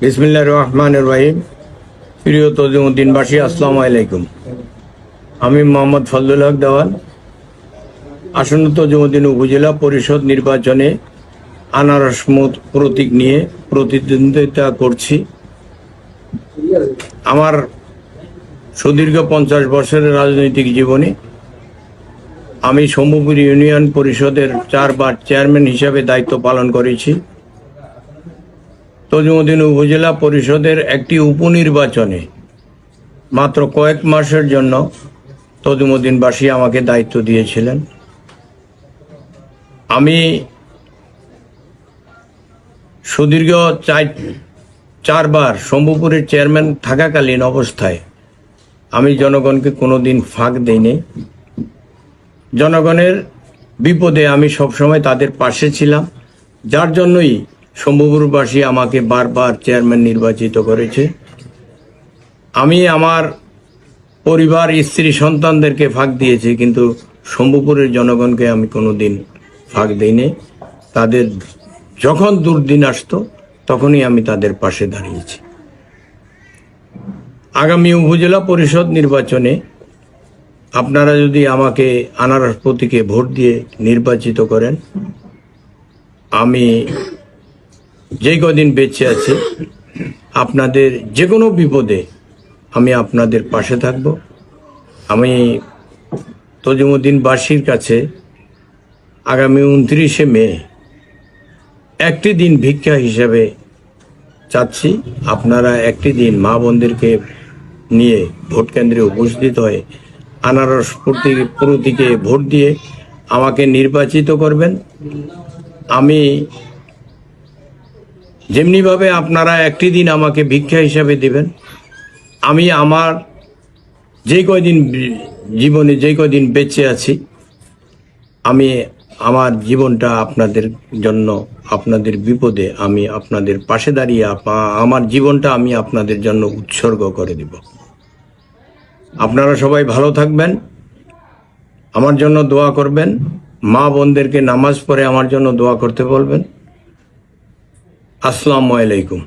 বিসমিল্লাহ রহমান রহিম। প্রিয় তজিমুদ্দিনবাসী, আসসালামু আলাইকুম। আমি মোহাম্মদ ফজলুল হক দেওয়ান। আসন্ন তজিমুদ্দিন উপজেলা পরিষদ নির্বাচনে আনারস প্রতীক নিয়ে প্রতিদ্বন্দ্বিতা করছি। আমার সুদীর্ঘ পঞ্চাশ বছরের রাজনৈতিক জীবনে আমি সম্ভুপুর ইউনিয়ন পরিষদের চারবার চেয়ারম্যান হিসাবে দায়িত্ব পালন করেছি। তজুমুদ্দিন উপজেলা পরিষদের একটি উপনির্বাচনে মাত্র কয়েক মাসের জন্য তজুমুদ্দিনবাসী আমাকে দায়িত্ব দিয়েছিলেন। আমি সুদীর্ঘ চার, চারবার শম্ভুপুরের চেয়ারম্যান থাকাকালীন অবস্থায় আমি জনগণকে কোনোদিন ফাঁক দিইনি। জনগণের বিপদে আমি সবসময় তাদের পাশে ছিলাম, যার জন্যই শম্ভুপুরবাসী আমাকে বারবার চেয়ারম্যান নির্বাচিত করেছে। আমি আমার পরিবার, স্ত্রী, সন্তানদেরকে ফাঁক দিয়েছি, কিন্তু শম্ভুপুরের জনগণকে আমি কোনো দিন ফাঁক দিইনি। তাদের যখন দুর্দিন আসতো, তখনই আমি তাদের পাশে দাঁড়িয়েছি। আগামী উপজেলা পরিষদ নির্বাচনে আপনারা যদি আমাকে আনারস প্রতীকে ভোট দিয়ে নির্বাচিত করেন, আমি যে কদিন বেঁচে আছি, আপনাদের যে কোনো বিপদে আমি আপনাদের পাশে থাকব। আমি তজিমুদ্দিনবাসীর কাছে আগামী উনত্রিশে মে একটি দিন ভিক্ষা হিসাবে চাচ্ছি। আপনারা একটি দিন মা বোনদেরকে নিয়ে ভোট কেন্দ্রে উপস্থিত হয়ে আনারস প্রতীক- প্রতীকে ভোট দিয়ে আমাকে নির্বাচিত করবেন। আমি যেমনিভাবে আপনারা একটি দিন আমাকে ভিক্ষা হিসাবে দিবেন, আমি আমার যে কয়দিন জীবনে যে কয়দিন বেঁচে আছি, আমি আমার জীবনটা আপনাদের জন্য, আপনাদের বিপদে আমি আপনাদের পাশে দাঁড়িয়ে আমার জীবনটা আমি আপনাদের জন্য উৎসর্গ করে দিব। আপনারা সবাই ভালো থাকবেন, আমার জন্য দোয়া করবেন, মা বোনদেরকে নামাজ পড়ে আমার জন্য দোয়া করতে বলবেন। আসসালামু আলাইকুম।